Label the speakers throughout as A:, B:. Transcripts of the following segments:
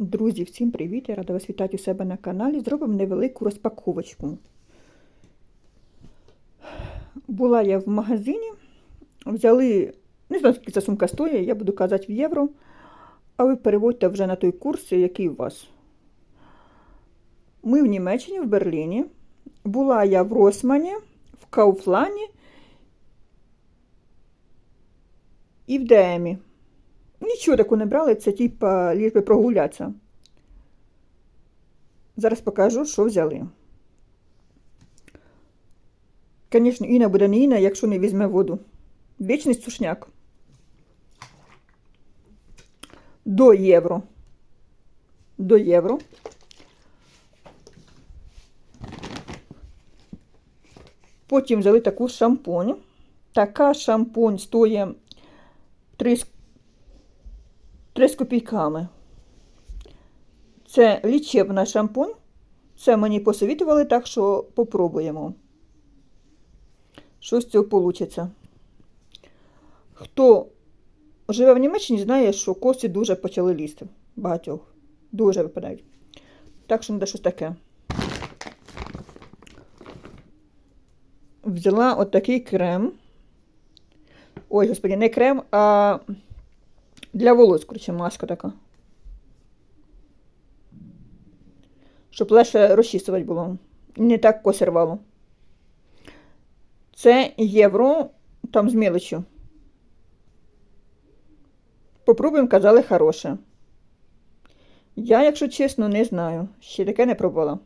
A: Друзі, всім привіт! Я рада вас вітати у себе на каналі. Зробимо невелику розпаковочку. Була я в магазині, взяли, не знаю, скільки ця сумка стоїть, я буду казати в євро, а ви переводьте вже на той курс, який у вас. Ми в Німеччині, в Берліні. Була я в Росмані, в Кауфлані і в ДМі. Нічого таку не брали, це типа ліж би прогулятися. Зараз покажу, що взяли. Звісно, Іна буде не Іна, якщо не візьме воду. Вічний сушняк. До євро. До євро. Потім взяли таку шампунь. Така шампунь стоїть 3 з 3 з копійками. Це лічебна шампунь. Це мені посовітували, так що попробуємо. Що з цього вийде. Хто живе в Німеччині, знає, що кості дуже почали лізти. Багатьох. Дуже випадають. Так що треба щось таке. Взяла отакий крем. Ой, господи, не крем, а для волос, коротше, маска така. Щоб легше розчісувати було. Не так косервало. Це євро, там з мілочю. Попробуємо, казали, хороше. Я, якщо чесно, не знаю. Ще таке не пробувала.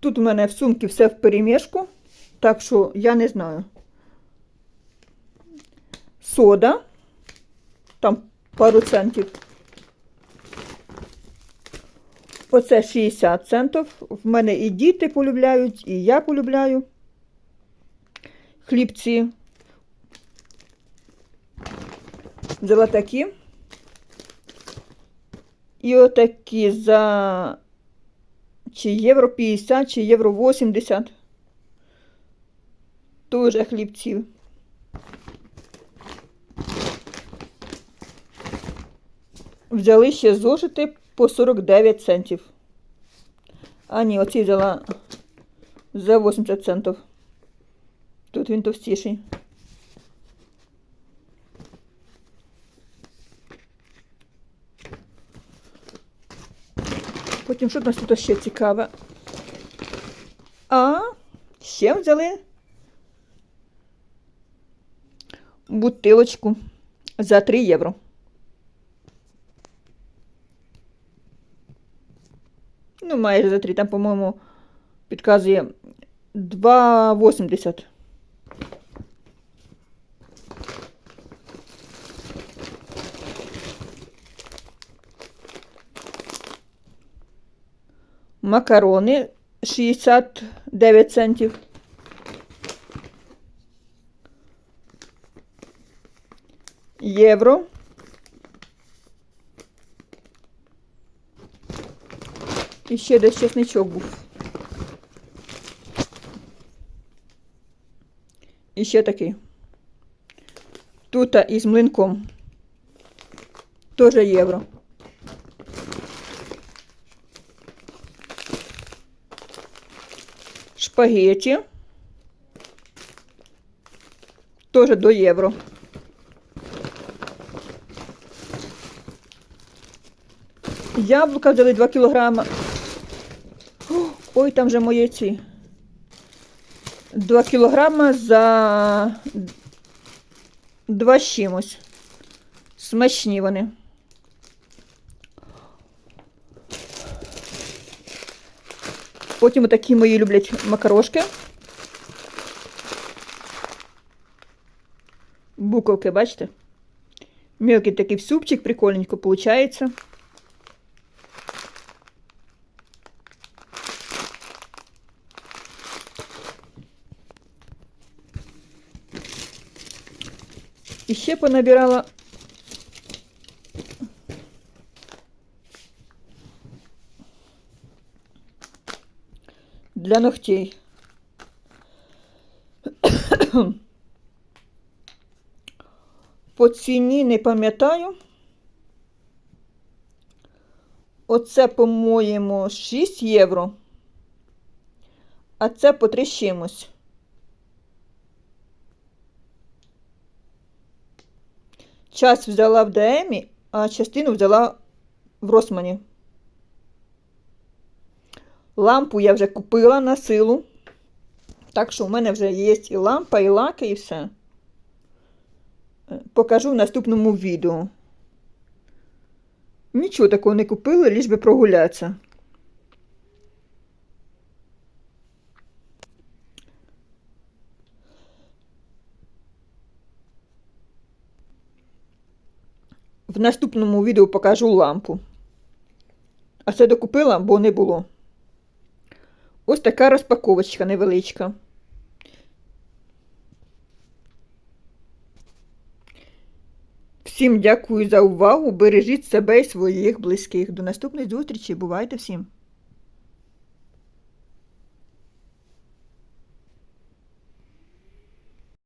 A: Тут у мене в сумці все в перемішку, так що я не знаю. Сода, там пару центів. Оце 60 центів. В мене і діти полюбляють, і я полюбляю. Хлібці. Взяла такі. І отакі за чи євро 50, чи євро 80. Тоже хлібців. Взяли ще зошити по 49 центів. А ні, оці взяла за 80 центів. Тут він товстіший. Потім що в нас тут ще цікаве? А, ще взяли бутилочку за 3 євро. Ну, майже за 3, там, по-моєму, підказує 2,80. Макарони 69 центів. Євро. І ще десь чесничок був. І ще такий. Тут із млинком. Тоже євро. Шпагеті. Тоже до євро. Яблука взяли 2 кілограма. Ой, там же мої ці. 2 кілограма за 2 з чимось. Смачні вони. Потім отакі мої люблять макарошки. Буковки, бачите? Мелкий такий в супчик, прикольненько виходить. І ще понабирала для ногтей. По ціні не пам'ятаю. Оце, по-моєму, 6 євро. А це по 3 чимось. Час взяла в ДМі, а частину взяла в Росмані. Лампу я вже купила на силу. Так що в мене вже є і лампа, і лаки, і все. Е, Покажу в наступному відео. Нічого такого не купила, ліж би прогулятися. В наступному відео покажу лампу. А це докупила, бо не було. Ось така розпаковочка невеличка. Всім дякую за увагу. Бережіть себе і своїх близьких. До наступної зустрічі. Бувайте всім!